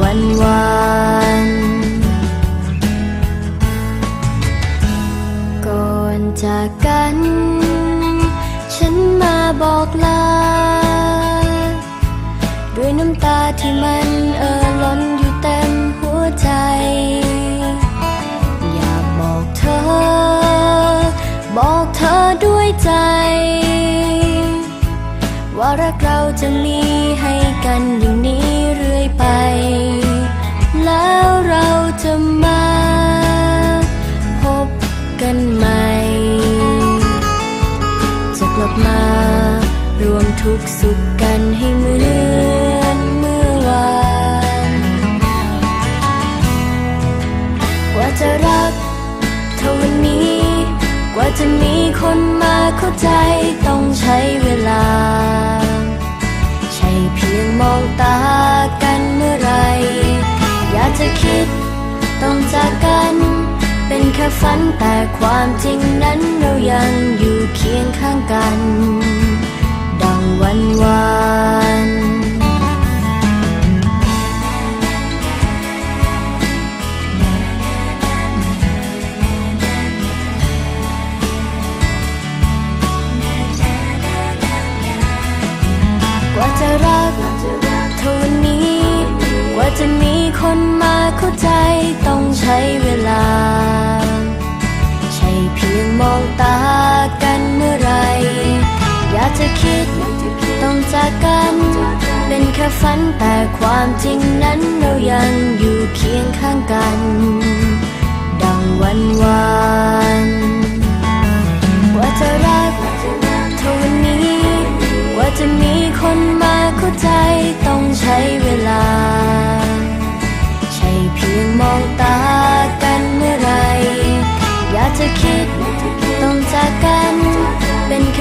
วันวานก่อนจากกัน ฉันมาบอกลา ด้วยน้ำตาที่มันเอ่อล้นอยู่เต็มหัวใจ อยากบอกเธอ บอกเธอด้วยใจ รักเราจะมีให้กันอย่างนี้เรื่อยไป แล้วเราจะมาพบกันใหม่ จะกลับมารวมทุกสุขกันให้เหมือนเมื่อวาน กว่าจะรักเท่าวันนี้ กว่าจะมีคนมาเข้าใจต้องใช้เวลา มองตากันเมื่อไร อยากจะคิดต้องจากกัน เป็นแค่ฝันแต่ความจริงนั้นเรายังอยู่เคียงข้างกัน คนมาเข้าใจต้องใช้เวลา ใช่เพียงมองตากันเมื่อไรอยากจะคิดต้องจากกัน เป็นแค่ฝันแต่ความจริงนั้นเรายังอยู่เคียงข้างกัน ดังวันวานว่าจะรักเท่านี้ ว่าจะมีคนมาเข้าใจต้องใช้เวลา